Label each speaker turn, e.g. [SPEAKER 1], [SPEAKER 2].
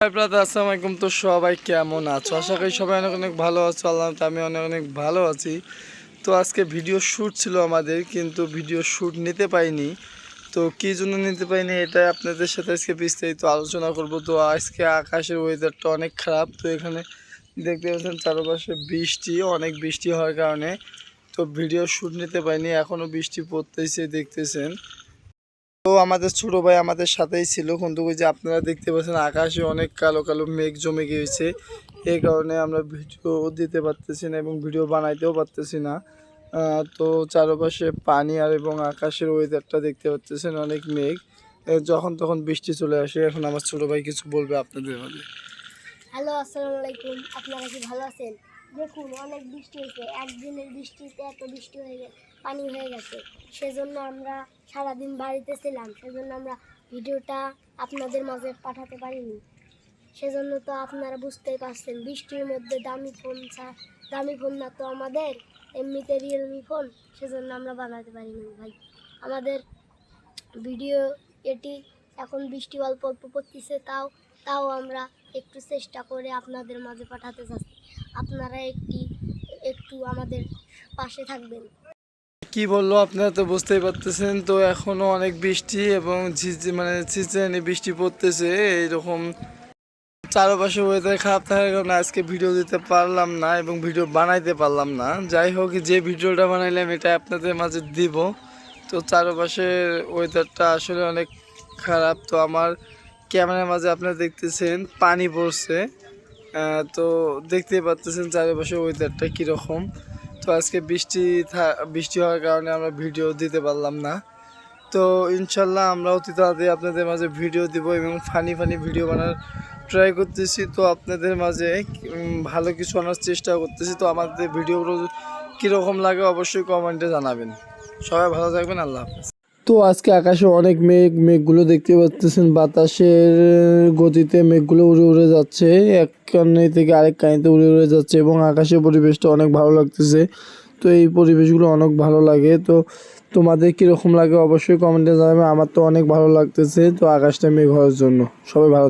[SPEAKER 1] আসসালামু আলাইকুম। তো সবাই কেমন আছো? আশা করি সবাই অনেক অনেক ভালো আছো। আল্লাহ আমি অনেক অনেক ভালো আছি। তো আজকে ভিডিও শ্যুট ছিল আমাদের, কিন্তু ভিডিও শ্যুট নিতে পাইনি তো কী জন্য নিতে পাইনি এটা আপনাদের সাথে আজকে বিস্তারিত আলোচনা করব। তো আজকে আকাশের ওয়েদারটা অনেক খারাপ। তো এখানে দেখতে পাচ্ছেন চারপাশে বৃষ্টি, অনেক বৃষ্টি হওয়ার কারণে। তো ভিডিও শ্যুট নিতে পাইনি এখনও বৃষ্টি পড়তেছে, দেখতেছেন। তো আমাদের ছোট ভাই আমাদের সাথেই ছিল। কিন্তু যে আপনারা দেখতে পাচ্ছেন, আকাশে অনেক কালো কালো মেঘ জমে গিয়েছে। এই কারণে আমরা ভিডিও দিতে পারতেছি না এবং ভিডিও বানাইতেও পারতেছি না। তো চারপাশে পানি আর এবং আকাশের ওয়েদারটা দেখতে পাচ্ছেন অনেক মেঘ। যখন তখন বৃষ্টি চলে আসে। এখন আমার ছোট ভাই কিছু বলবে আপনাদের
[SPEAKER 2] হ্যালো, আসসালামু আলাইকুম। আপনারা কি ভালো আছেন? দেখুন, অনেক বৃষ্টি হয়েছে। একদিনের বৃষ্টিতে এত বৃষ্টি হয়ে গেছে পানি হয়ে গেছে। সেজন্য আমরা সারাদিন বাড়িতে ছিলাম। সেজন্য আমরা ভিডিওটা আপনাদের মাঝে পাঠাতে পারিনি। সেজন্য তো আপনারা বুঝতেই পারছেন, বৃষ্টির মধ্যে দামি ফোন দামি ফোন না তো আমাদের, এমনিতে রিয়েলমি ফোন সেজন্য আমরা বানাতে পারিনি ভাই। আমাদের ভিডিও এটি এখন বৃষ্টি অল্প অল্প পড়তেছে, তাও তাও আমরা একটু চেষ্টা করে আপনাদের মাঝে পাঠাতে চাচ্ছি। আপনারা একটি, একটু আমাদের পাশে থাকবেন।
[SPEAKER 1] কি বলল আপনারা তো বুঝতেই পারতেছেন, তো এখনও অনেক বৃষ্টি এবং মানে ঝিঝানি বৃষ্টি পড়তেছে, এইরকম চারপাশে ওয়েদার খারাপ থাকার কারণে আজকে ভিডিও দিতে পারলাম না এবং ভিডিও বানাইতে পারলাম না। যাই হোক, যে ভিডিওটা বানাইলাম, এটা আপনাদের মাঝে দিব। তো চারপাশের ওয়েদারটা আসলে অনেক খারাপ, তো আমার ক্যামেরার মাঝে আপনারা দেখতেছেন, পানি পড়ছে। তো দেখতেই পাচ্তেছেন চারপাশে ওয়েদারটা কীরকম। তো আজকে বৃষ্টি বৃষ্টি হওয়ার কারণে আমরা ভিডিও দিতে পারলাম না। তো ইনশাল্লাহ আমরা অতি তাড়াতাড়ি আপনাদের মাঝে ভিডিও দিব এবং ফানি ফানি ভিডিও বানার ট্রাই করতেছি। তো আপনাদের মাঝে ভালো কিছু আনার চেষ্টা করতেছি। তো আমাদের ভিডিওগুলো কীরকম লাগে অবশ্যই কমেন্টে জানাবেন। সবাই ভালো থাকবেন, আল্লাহ হাফেজ। তো আজকে আকাশে অনেক মেঘ, মেঘগুলো দেখতে পাচ্ছেন বাতাসের গতিতে মেঘগুলো উড়ে উড়ে যাচ্ছে। এক কানে থেকে আরেক কানিতে উড়ে উড়ে যাচ্ছে এবং আকাশের পরিবেশটা অনেক ভালো লাগতেছে। তো এই পরিবেশগুলো অনেক ভালো লাগে। তো তোমাদের কীরকম লাগে অবশ্যই কমেন্টে জানাবে। আমার তো অনেক ভালো লাগতেছে। তো আকাশটা মেঘ হওয়ার জন্য। সবাই ভালো